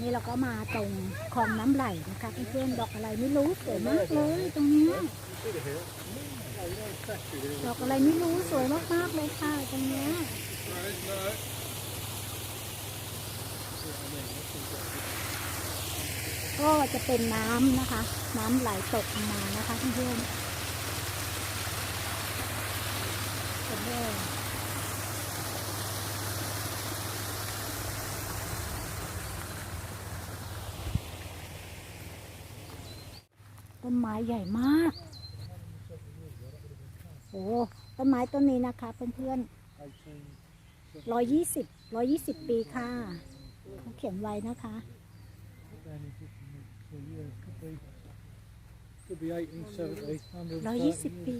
นี้เราก็มาตรงคลองน้ำไหลนะคะเพื่อนๆดอกอะไรไม่รู้สวยมากเลยตรงนี้ดอกอะไรไม่รู้สวยมากๆเลยค่ะตรงนี้ก็จะเป็นน้ำนะคะ น้ำไหลตกมานะคะเพื่อนๆเห็นไหม ต้นไม้ใหญ่มากโอ้ต้นไม้ต้นนี้นะคะเพื่อนๆร้อยยี่สิบร้อยยี่สิบปีค่ะเขาเขียนไว้นะคะ ร้อยยี่สิบปี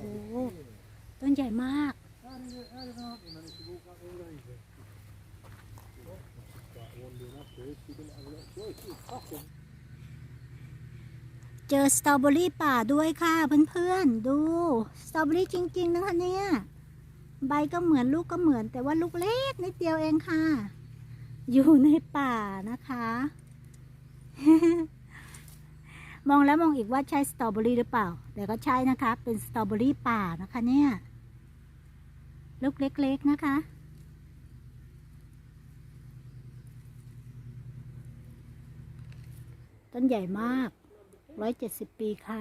โอ้ต้นใหญ่มาก เจอสตรอเบอรี่ป่าด้วยค่ะเพื่อนๆ ดูสตรอเบอรี่จริงๆนะคะเนี่ย ใบก็เหมือนลูกก็เหมือน แต่ว่าลูกเล็กนิดเดียวเองค่ะ อยู่ในป่านะคะ มองแล้วมองอีกว่าใช่สตรอเบอรี่หรือเปล่า แต่ก็ใช่นะคะ เป็นสตรอเบอรี่ป่านะคะเนี่ย ลูกเล็กๆนะคะต้นใหญ่มาก ร้อยเจ็ดสิบปีค่ะ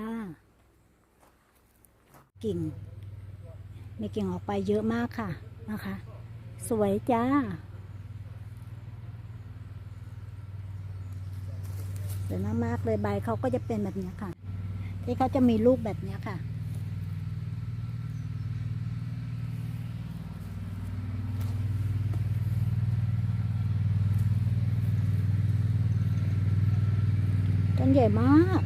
กิ่ง มีกิ่งออกไปเยอะมากค่ะนะคะ สวยจ้า สวยมากๆเลยใบเขาก็จะเป็นแบบนี้ค่ะ ที่เขาจะมีลูกแบบนี้ค่ะต้นใหญ่มาก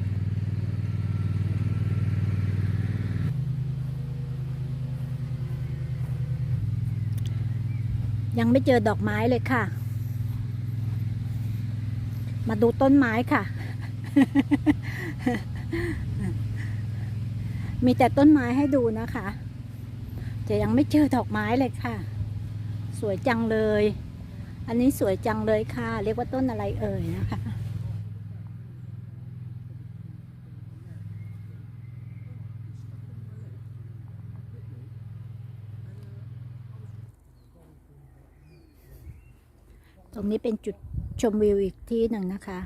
ยังไม่เจอดอกไม้เลยค่ะ มาดูต้นไม้ค่ะ มีแต่ต้นไม้ให้ดูนะคะ จะยังไม่เจอดอกไม้เลยค่ะ สวยจังเลย อันนี้สวยจังเลยค่ะ เรียกว่าต้นอะไรเอ่ยนะคะ ต รงนี้เป็นจุดชมวิวอีกที่หนึ่งนะคะ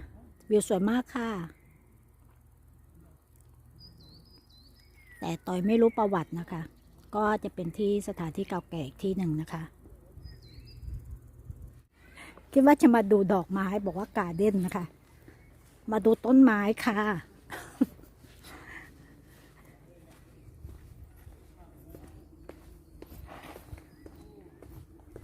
วิวสวยมากค่ะ แต่ต่อยไม่รู้ประวัตินะคะ ก็จะเป็นที่สถานที่เก่าแก่อีกที่หนึ่งนะคะ คิดว่าจะมาดูดอกไม้บอกว่าการ์เด้นนะคะ มาดูต้นไม้ค่ะ